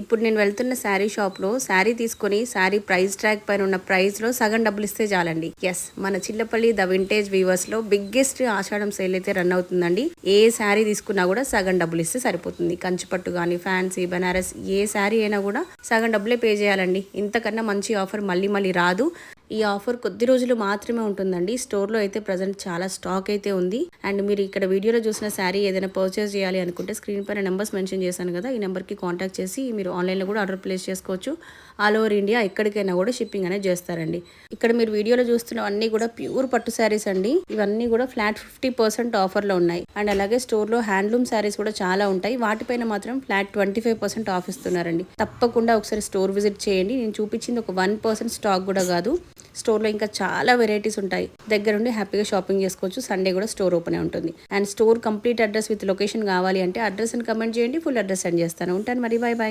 ఇప్పుడు నేను వెళ్తున్న శారీ షాప్లో శారీ తీసుకొని శారీ ప్రైస్ ట్రాక్ పైన ఉన్న ప్రైస్లో సగం డబ్బులు ఇస్తే చాలండి. ఎస్ మన చిల్లపల్లి ద వింటేజ్ వీవర్స్లో బిగ్గెస్ట్ ఆషాఢం సేల్ అయితే రన్ అవుతుందండి. ఏ శారీ తీసుకున్నా కూడా సగం డబ్బులు ఇస్తే సరిపోతుంది. కంచిపట్టు కానీ ఫ్యాన్సీ బనారస్ ఏ శారీ అయినా కూడా సగం డబ్బులే పే చేయాలండి. ఇంతకన్నా మంచి ఆఫర్ మళ్ళీ మళ్ళీ రాదు. ఈ ఆఫర్ కొద్ది రోజులు మాత్రమే ఉంటుందండి. స్టోర్లో అయితే ప్రజెంట్ చాలా స్టాక్ అయితే ఉంది. అండ్ మీరు ఇక్కడ వీడియోలో చూసిన శారీ ఏదైనా పర్చేస్ చేయాలి అనుకుంటే స్క్రీన్ పైన నెంబర్స్ మెన్షన్ చేశాను కదా ఈ నెంబర్కి కాంటాక్ట్ చేసి మీరు ఆన్లైన్లో కూడా ఆర్డర్ ప్లేస్ చేసుకోవచ్చు. ఆల్ ఓవర్ ఇండియా ఎక్కడికైనా కూడా షిప్పింగ్ అనేది చేస్తారండి. ఇక్కడ మీరు వీడియోలో చూస్తున్నవన్నీ కూడా ప్యూర్ పట్టు శారీస్ అండి. ఇవన్నీ కూడా ఫ్లాట్ ఫిఫ్టీ పర్సెంట్ ఆఫర్లో ఉన్నాయి. అండ్ అలాగే స్టోర్లో హ్యాండ్లూమ్ శారీస్ కూడా చాలా ఉంటాయి. వాటిపైన మాత్రం flat twenty five percent off ఇస్తున్నారండి. తప్పకుండా ఒకసారి స్టోర్ విజిట్ చేయండి. నేను చూపించింది ఒక వన్ పర్సెంట్ స్టాక్ కూడా కాదు. స్టోర్లో ఇంకా చాలా వెరైటీస్ ఉంటాయి. దగ్గరుండి హ్యాపీగా షాపింగ్ చేసుకోవచ్చు. సండే కూడా స్టోర్ ఓపెన్ ఉంటుంది. And store complete address with location కావాలి అంటే అడ్రస్ అని కమెంట్ చేయండి. ఫుల్ అడ్రస్ సెండ్ చేస్తాను. ఉంటాను మరి. Bye bye